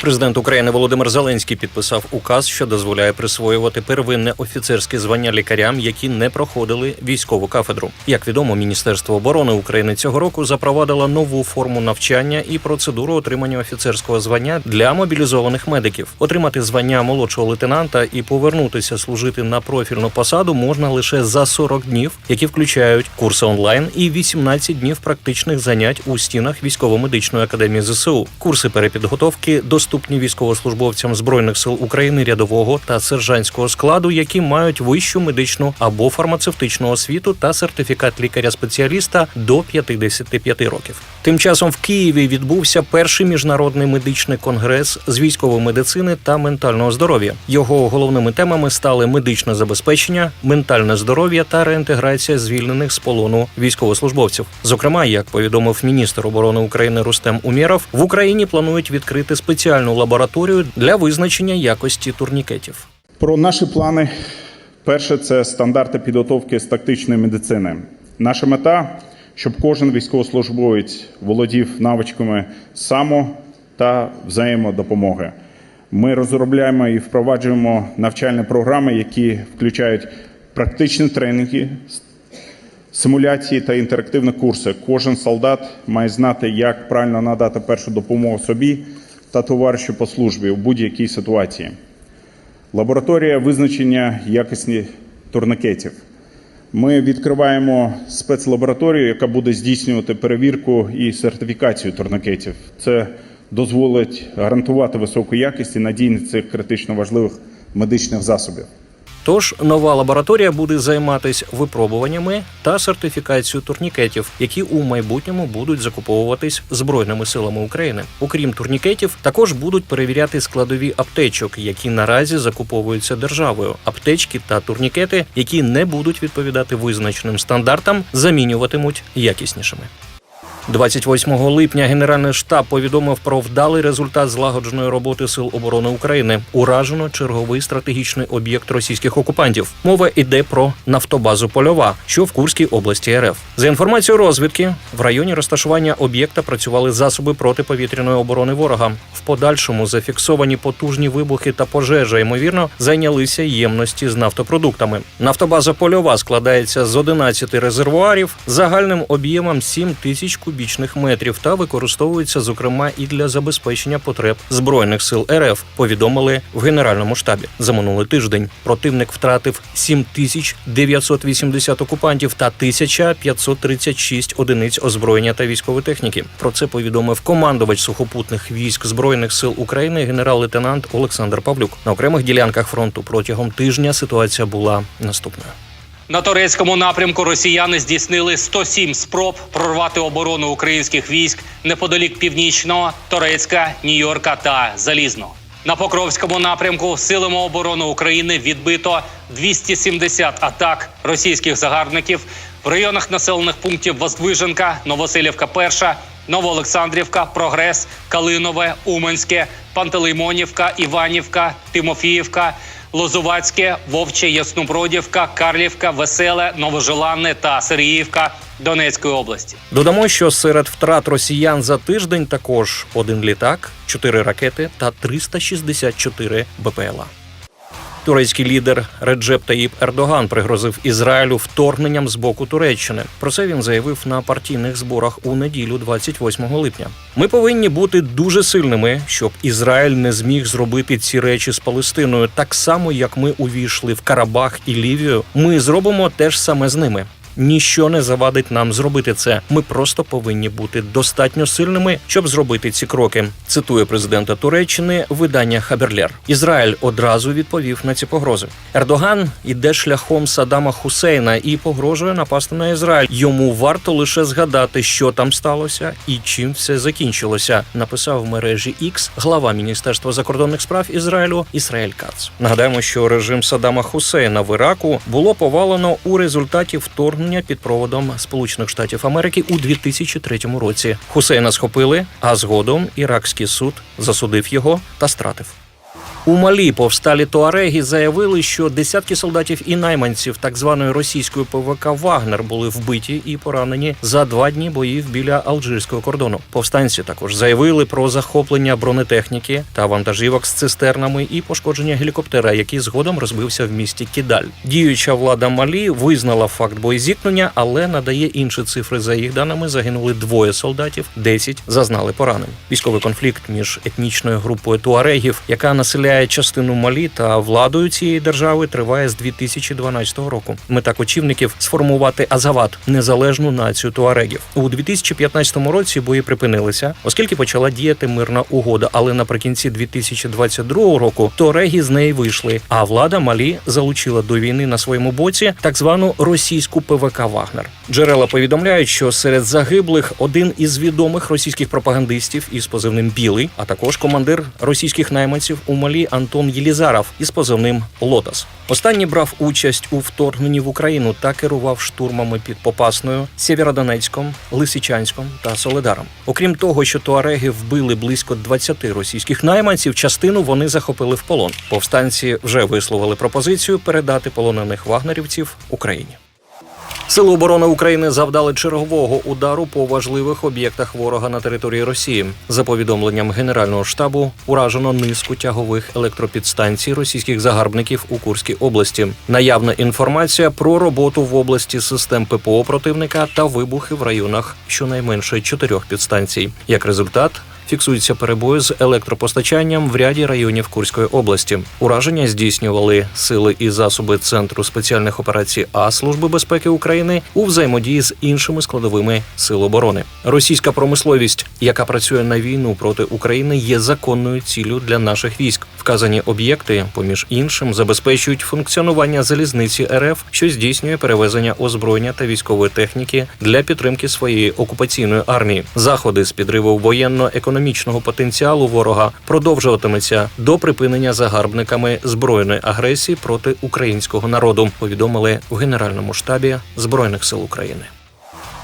Президент України Володимир Зеленський підписав указ, що дозволяє присвоювати первинне офіцерське звання лікарям, які не проходили військову кафедру. Як відомо, Міністерство оборони України цього року запровадило нову форму навчання і процедуру отримання офіцерського звання для мобілізованих медиків. Отримати звання молодшого лейтенанта і повернутися служити на профільну посаду можна лише за 40 днів, які включають курси онлайн і 18 днів практичних занять у стінах військово-медичної академії ЗСУ. Курси перепідготовки доступні військовослужбовцям збройних сил України рядового та сержантського складу, які мають вищу медичну або фармацевтичну освіту та сертифікат лікаря-спеціаліста до 55 років. Тим часом в Києві відбувся перший міжнародний медичний конгрес з військової медицини та ментального здоров'я. Його головними темами стали медичне забезпечення, ментальне здоров'я та реінтеграція звільнених з полону військовослужбовців. Зокрема, як повідомив міністр оборони України Рустем Умєров, в Україні планують відкрити спеціальну лабораторію для визначення якості турнікетів. Про наші плани. Перше це стандарти підготовки з тактичної медицини. Наша мета, щоб кожен військовослужбовець володів навичками само та взаємодопомоги. Ми розробляємо і впроваджуємо навчальні програми, які включають практичні тренінги, симуляції та інтерактивні курси. Кожен солдат має знати, як правильно надати першу допомогу собі та товаришу по службі у будь-якій ситуації. Лабораторія визначення якості турникетів. Ми відкриваємо спецлабораторію, яка буде здійснювати перевірку і сертифікацію турникетів. Це дозволить гарантувати високу якість і надійність цих критично важливих медичних засобів. Тож нова лабораторія буде займатися випробуваннями та сертифікацією турнікетів, які у майбутньому будуть закуповуватись збройними силами України. Окрім турнікетів, також будуть перевіряти складові аптечок, які наразі закуповуються державою. Аптечки та турнікети, які не будуть відповідати визначеним стандартам, замінюватимуть якіснішими. 28 липня Генеральний штаб повідомив про вдалий результат злагодженої роботи сил оборони України. Уражено черговий стратегічний об'єкт російських окупантів. Мова йде про нафтобазу Польова, що в Курській області РФ. За інформацією розвідки, в районі розташування об'єкта працювали засоби протиповітряної оборони ворога. В подальшому зафіксовані потужні вибухи та пожежа. Ймовірно, зайнялися ємності з нафтопродуктами. Нафтобаза Польова складається з 11 резервуарів загальним об'ємом 7 тисяч кубічних метрів та використовується зокрема і для забезпечення потреб збройних сил РФ. Повідомили в генеральному штабі. За минулий тиждень противник втратив 7980 окупантів та 1536 одиниць озброєння та військової техніки. Про це повідомив командувач сухопутних військ збройних сил України генерал-лейтенант Олександр Павлюк. На окремих ділянках фронту протягом тижня ситуація була наступною. На турецькому напрямку росіяни здійснили 107 спроб прорвати оборону українських військ неподалік північного, Торецька, Нью-Йорка та Залізного. На Покровському напрямку силами оборони України відбито 270 атак російських загарбників в районах населених пунктів Воздвиженка, Новоселівка, Перша, Новоолександрівка, Прогрес, Калинове, Уманське, Пантелеймонівка, Іванівка, Тимофіївка. Лозувацьке, Вовче, Яснобродівка, Карлівка, Веселе, Новожеланне та Сергіївка Донецької області. Додамо, що серед втрат росіян за тиждень також один літак, чотири ракети та 364 БПЛА. Турецький лідер Реджеп Таїп Ердоган пригрозив Ізраїлю вторгненням з боку Туреччини. Про це він заявив на партійних зборах у неділю, 28 липня. Ми повинні бути дуже сильними, щоб Ізраїль не зміг зробити ці речі з Палестиною, так само як ми увійшли в Карабах і Лівію. Ми зробимо те ж саме з ними. Ніщо не завадить нам зробити це. Ми просто повинні бути достатньо сильними, щоб зробити ці кроки. Цитує президента Туреччини видання Хаберлер. Ізраїль одразу відповів на ці погрози. Ердоган іде шляхом Саддама Хусейна і погрожує напасти на Ізраїль. Йому варто лише згадати, що там сталося і чим все закінчилося. Написав в мережі X глава міністерства закордонних справ Ізраїлю Ісраїль Кац. Нагадаємо, що режим Саддама Хусейна в Іраку було повалено у результаті вторгнення під проводом Сполучених Штатів Америки у 2003 році. Хусейна схопили, а згодом іракський суд засудив його та стратив. У Малі повсталі туареги заявили, що десятки солдатів і найманців так званої російської ПВК Вагнер були вбиті і поранені за два дні боїв біля алжирського кордону. Повстанці також заявили про захоплення бронетехніки та вантажівок з цистернами і пошкодження гелікоптера, який згодом розбився в місті Кідаль. Діюча влада Малі визнала факт боєзіткнення, але надає інші цифри. За їх даними загинули двоє солдатів, 10 зазнали поранень. Військовий конфлікт між етнічною групою туарегів, яка населяє частину Малі та владою цієї держави, триває з 2012 року. Мета кочівників сформувати Азават незалежну націю туарегів. У 2015 році бої припинилися, оскільки почала діяти мирна угода. Але наприкінці 2022 року туареги з неї вийшли. А влада Малі залучила до війни на своєму боці так звану російську ПВК Вагнер. Джерела повідомляють, що серед загиблих один із відомих російських пропагандистів із позивним Білий, а також командир російських найманців у Малі Антон Єлізаров із позивним Лотос. Останній брав участь у вторгненні в Україну та керував штурмами під Попасною, Сєвєродонецьком, Лисичанськом та Соледаром. Окрім того, що туареги вбили близько 20 російських найманців, частину вони захопили в полон. Повстанці вже висловили пропозицію передати полонених вагнерівців Україні. Сили оборони України завдали чергового удару по важливих об'єктах ворога на території Росії. За повідомленням Генерального штабу уражено низку тягових електропідстанцій російських загарбників у Курській області. Наявна інформація про роботу в області систем ППО противника та вибухи в районах щонайменше чотирьох підстанцій. Як результат. Фіксуються перебої з електропостачанням в ряді районів Курської області. Ураження здійснювали сили і засоби Центру спеціальних операцій А Служби безпеки України у взаємодії з іншими складовими сил оборони. Російська промисловість, яка працює на війну проти України, є законною ціллю для наших військ. Вказані об'єкти, поміж іншим, забезпечують функціонування залізниці РФ, що здійснює перевезення озброєння та військової техніки для підтримки своєї окупаційної армії. Заходи з підриву воєнно-економічного потенціалу ворога продовжуватиметься до припинення загарбниками збройної агресії проти українського народу. Повідомили в Генеральному штабі збройних сил України.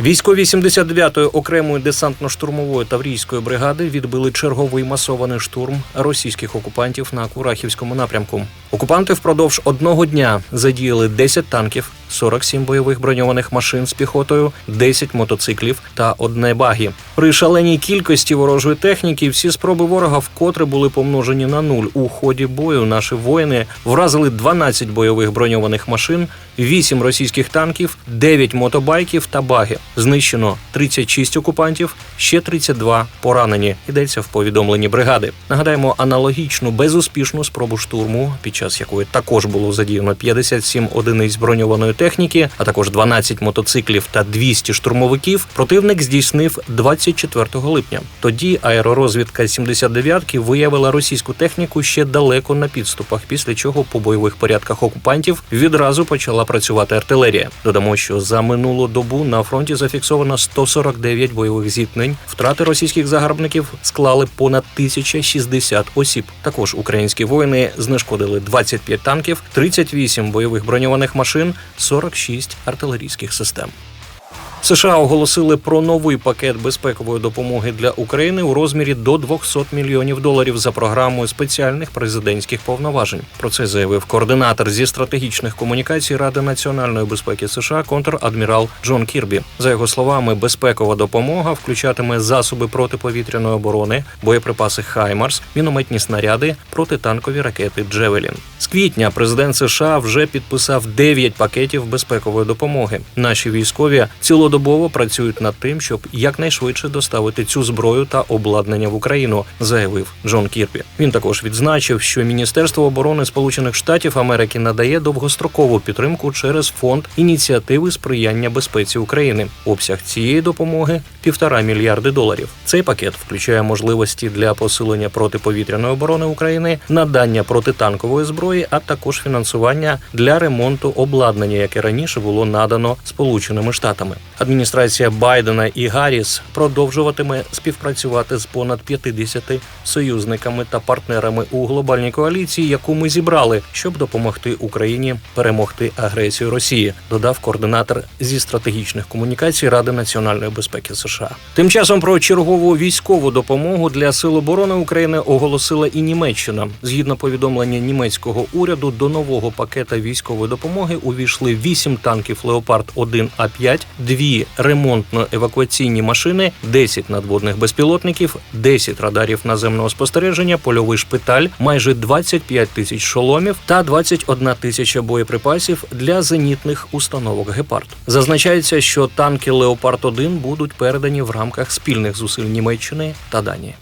Військові 79-ї окремої десантно-штурмової таврійської бригади відбили черговий масований штурм російських окупантів на Курахівському напрямку. Окупанти впродовж одного дня задіяли 10 танків, 47 бойових броньованих машин з піхотою, 10 мотоциклів та одне багі. При шаленій кількості ворожої техніки всі спроби ворога вкотре були помножені на нуль. У ході бою наші воїни вразили 12 бойових броньованих машин, 8 російських танків, 9 мотобайків та баги. Знищено 36 окупантів, ще 32 поранені. Йдеться в повідомленні бригади. Нагадаємо, аналогічну безуспішну спробу штурму, під час якої також було задіяно 57 одиниць броньованої техніки, а також 12 мотоциклів та 200 штурмовиків. Противник здійснив 24 липня. Тоді аеророзвідка 79-ки виявила російську техніку ще далеко на підступах, після чого по бойових порядках окупантів відразу почала працювати артилерія. Додамо, що за минулу добу на фронті зафіксовано 149 бойових зіткнень. Втрати російських загарбників склали понад 1060 осіб. Також українські воїни знешкодили 25 танків, 38 бойових броньованих машин, 46 артилерійських систем. США оголосили про новий пакет безпекової допомоги для України у розмірі до 200 мільйонів доларів за програмою спеціальних президентських повноважень. Про це заявив координатор зі стратегічних комунікацій Ради національної безпеки США контр-адмірал Джон Кірбі. За його словами, безпекова допомога включатиме засоби протиповітряної оборони, боєприпаси Хаймарс, мінометні снаряди, протитанкові ракети Джевелін. З квітня президент США вже підписав 9 пакетів безпекової допомоги. Наші військові цілодобово працюють над тим, щоб якнайшвидше доставити цю зброю та обладнання в Україну, заявив Джон Кірбі. Він також відзначив, що Міністерство оборони Сполучених Штатів Америки надає довгострокову підтримку через фонд ініціативи сприяння безпеці України. Обсяг цієї допомоги півтора мільярди доларів. Цей пакет включає можливості для посилення протиповітряної оборони України, надання протитанкової зброї, а також фінансування для ремонту обладнання, яке раніше було надано Сполученими Штатами. Адміністрація Байдена і Гарріс продовжуватиме співпрацювати з понад 50 союзниками та партнерами у глобальній коаліції, яку ми зібрали, щоб допомогти Україні перемогти агресію Росії, додав координатор зі стратегічних комунікацій Ради національної безпеки США. Тим часом про чергову військову допомогу для сил оборони України оголосила і Німеччина. Згідно повідомлення німецького уряду, до нового пакета військової допомоги увійшли 8 танків Леопард 1 А 5 дві ремонтно-евакуаційні машини, 10 надводних безпілотників, 10 радарів наземного спостереження, польовий шпиталь, майже 25 тисяч шоломів та 21 тисяча боєприпасів для зенітних установок Гепард. Зазначається, що танки Леопард 1 будуть передані в рамках спільних зусиль Німеччини та Данії.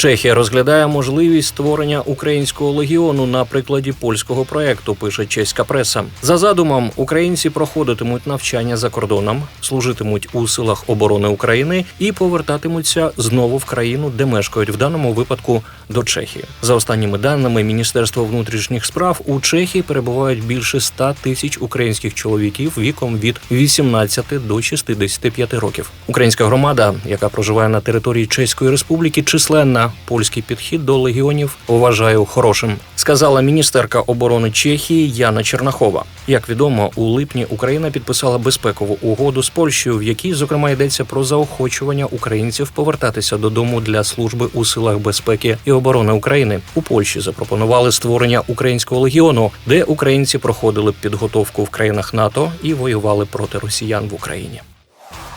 Чехія розглядає можливість створення українського легіону на прикладі польського проекту. Пише чеська преса. За задумом, українці проходитимуть навчання за кордоном, служитимуть у силах оборони України і повертатимуться знову в країну, де мешкають в даному випадку до Чехії. За останніми даними Міністерства внутрішніх справ у Чехії перебувають більше 100 тисяч українських чоловіків віком від 18 до 65 років. Українська громада, яка проживає на території Чеської Республіки, численна. Польський підхід до легіонів вважаю хорошим, сказала міністерка оборони Чехії Яна Чернахова. Як відомо, у липні Україна підписала безпекову угоду з Польщею, в якій зокрема йдеться про заохочування українців повертатися додому для служби у силах безпеки і оборони України. У Польщі запропонували створення українського легіону, де українці проходили підготовку в країнах НАТО і воювали проти росіян в Україні.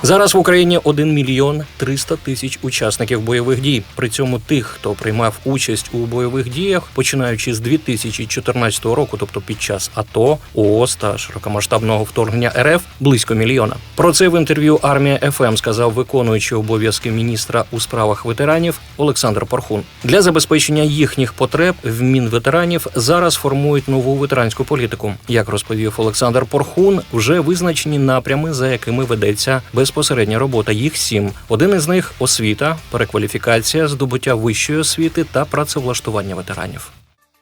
Зараз в Україні 1 мільйон 300 тисяч учасників бойових дій. При цьому тих, хто приймав участь у бойових діях, починаючи з 2014 року, тобто під час АТО, ООС та широкомасштабного вторгнення РФ, близько мільйона. Про це в інтерв'ю Армія ФМ сказав виконуючий обов'язки міністра у справах ветеранів Олександр Порхун. Для забезпечення їхніх потреб в Мінветеранів зараз формують нову ветеранську політику. Як розповів Олександр Порхун, вже визначені напрями, за якими ведеться безпосередня робота. Їх сім. Один із них освіта, перекваліфікація, здобуття вищої освіти та працевлаштування ветеранів.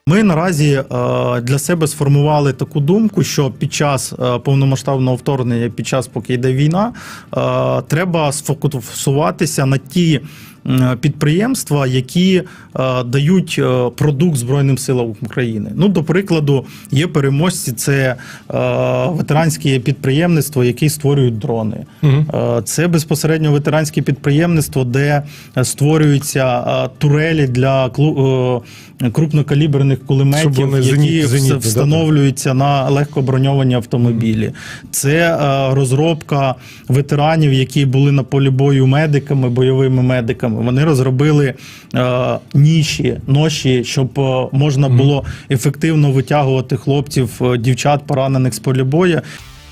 Ми наразі е, для себе сформували таку думку, що під час е, повномасштабного вторгнення, під час поки йде війна, е, треба сфокусуватися на ті підприємства, які е, дають е, продукт Збройним силам України. Ну, до прикладу, є переможці, це е, ветеранське підприємництво, які створюють дрони. Е, Це безпосередньо ветеранське підприємництво, де створюються е, турелі для е, крупнокаліберних кулеметів, які зеніт- вс- зенітні, да, встановлюються на легкоброньовані автомобілі. Це е, розробка ветеранів, які були на полі бою медиками, бойовими медиками. Вони розробили е, ніші, ноші, щоб е, можна було ефективно витягувати хлопців, е, дівчат, поранених з полі бою.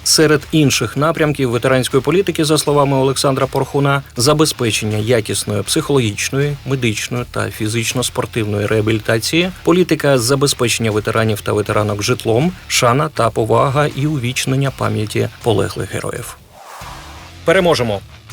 Серед інших напрямків ветеранської політики, за словами Олександра Порхуна, забезпечення якісної психологічної, медичної та фізично-спортивної реабілітації, політика забезпечення ветеранів та ветеранок житлом, шана та повага і увічнення пам'яті полеглих героїв. Переможемо.